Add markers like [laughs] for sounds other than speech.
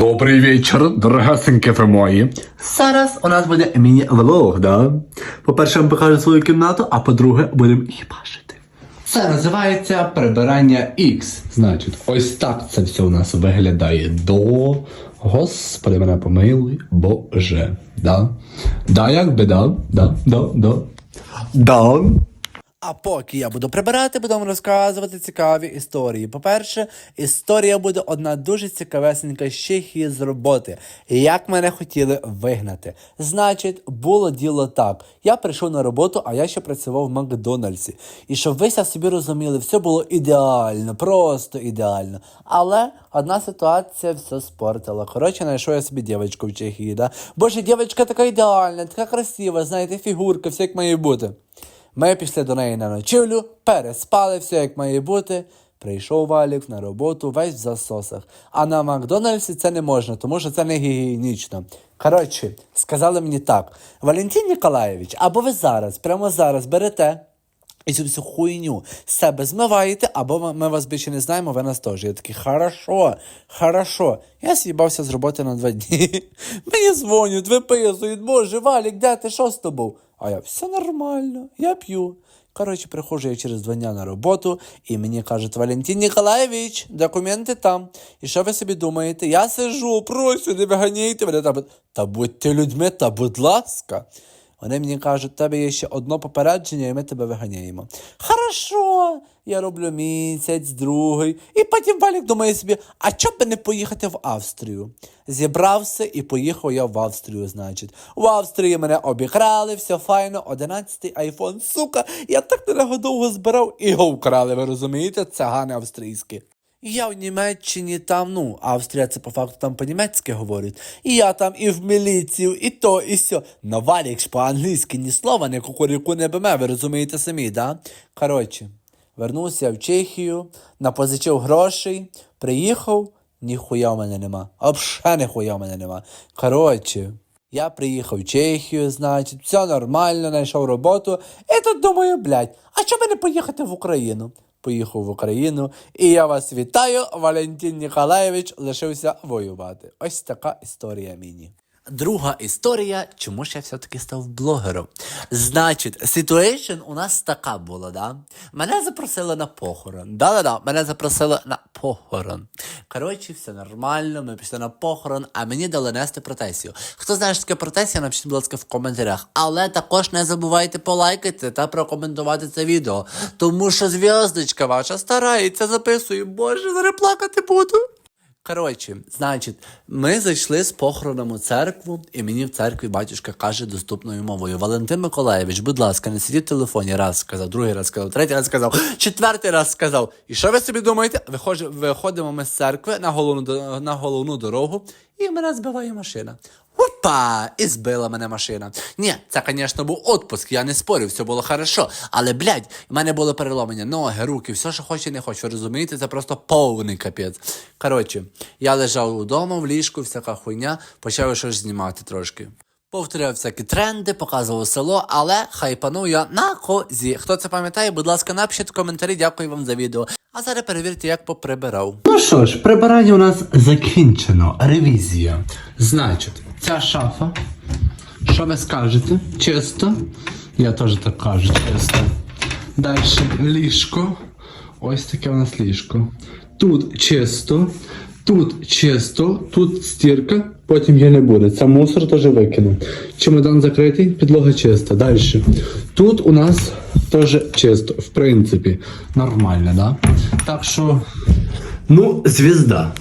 Добрий вечір, дорогесенькі ви мої. Зараз у нас буде міні-влог, да? По-перше, я вам покажу свою кімнату, а по-друге, будемо їбашити. Це називається прибирання X. Значить, ось так це все у нас виглядає до. Господи, мене помилуй, Боже. Да? Да, як би, да, да, да, да. Да. А поки я буду прибирати, буду вам розказувати цікаві історії. По-перше, історія буде одна дуже цікавесенька ще й з роботи. Як мене хотіли вигнати. Значить, було діло так. Я прийшов на роботу, а я ще працював в Макдональдсі. І щоб ви собі розуміли, все було ідеально, просто ідеально. Але одна ситуація все спортила. Коротше, знайшов я собі дівчинку в Чехії. Да? Боже, дівчинка така ідеальна, така красива, знаєте, фігурка, все як має бути. Ми пішли до неї на ночівлю, переспали, все як має бути. Прийшов Валік на роботу весь в засосах. А на Макдональдсі це не можна, тому що це не гігієнічно. Коротше, сказали мені так: Валентин Ніколаєвич, або ви зараз, прямо зараз берете. І цю всю хуйню себе змиваєте, або ми вас більше не знаємо, ви нас теж. Я такий, хорошо, хорошо. Я з'їбався з роботи на два дні. [laughs] Мені дзвонять, виписують, боже, Валік, де ти, що з тобою? А я, все нормально, я п'ю. Коротше, приходжу я через два дня на роботу, і мені кажуть, Валентин Ніколаєвич, документи там. І що ви собі думаєте? Я сижу, прошу, не виганяйте мене. Та, та будьте людьми, та будь ласка. Вони мені кажуть, тебе є ще одно попередження, і ми тебе виганяємо. Хорошо, я роблю місяць, другий. І потім Валік думає собі, а чоб би не поїхати в Австрію? Зібрався і поїхав я в Австрію, значить. В Австрії мене обікрали, все файно, 11-й айфон, сука, я так довго збирав і його вкрали, ви розумієте? Цигани австрійські. Я в Німеччині там, ну, Австрія це по факту там по-німецьки говорять. І я там і в міліцію, і то, і сьо. Но Валік ж по-англійськи ні слова, ні кукуріку не биме, ви розумієте самі, да? Коротше, вернувся в Чехію, напозичив грошей, приїхав, ніхуя в мене нема. Обше ніхуя в мене нема. Коротше, я приїхав в Чехію, значить, все нормально, знайшов роботу. І тут думаю, блядь, а чому не поїхати в Україну? Поїхав в Україну, і я вас вітаю, Валентин Ніколаєвич лишився воювати. Ось така історія міні. Друга історія, чому ж я все-таки став блогером. Значить, ситуейшн у нас така була, да? Мене запросили на похорон. Да-да-да, мене запросили на похорон. Коротше, все нормально, ми пішли на похорон, а мені дали нести протесію. Хто знає, що таке протесія, напишіть, будь ласка, в коментарях. Але також не забувайте полайкати та прокоментувати це відео. Тому що зв'язочка ваша старається, записує. Боже, зараз плакати буду. Коротше, значить, ми зайшли з похороном у церкву, і мені в церкві батюшка каже доступною мовою: Валентин Миколаєвич, будь ласка, не сидіть в телефоні. Раз сказав, другий раз сказав, третій раз сказав, четвертий раз сказав. І що ви собі думаєте? Виходж- Виходимо ми з церкви на головну, на головну дорогу, і мене збиває машина. Опа! І збила мене машина. Ні, це, звісно, був отпуск, я не спорю, все було хорошо. Але, блядь, в мене було переломання, ноги, руки, все, що хочу, не хочу. Розумієте, це просто повний капець. Коротше, я лежав удома в ліжку, всяка хуйня, почав щось знімати трошки. Повторяв всякі тренди, показував село, але хайпанув я на козі. Хто це пам'ятає, будь ласка, напишіть в коментарі, дякую вам за відео. А зараз перевірте, як поприбирав. Ну що ж, прибирання у нас закінчено. Ревізія. Значить, ця шафа. Що ви скажете? Чисто. Я теж так кажу, чисто. Далі ліжко. Ось таке у нас ліжко. Тут чисто. Тут чисто, тут стірка, потім її не буде. Це мусор теж викину. Чемодан закритий, підлога чиста. Далі. Тут у нас теж чисто, в принципі, нормально, да? Так що, ну, звізда.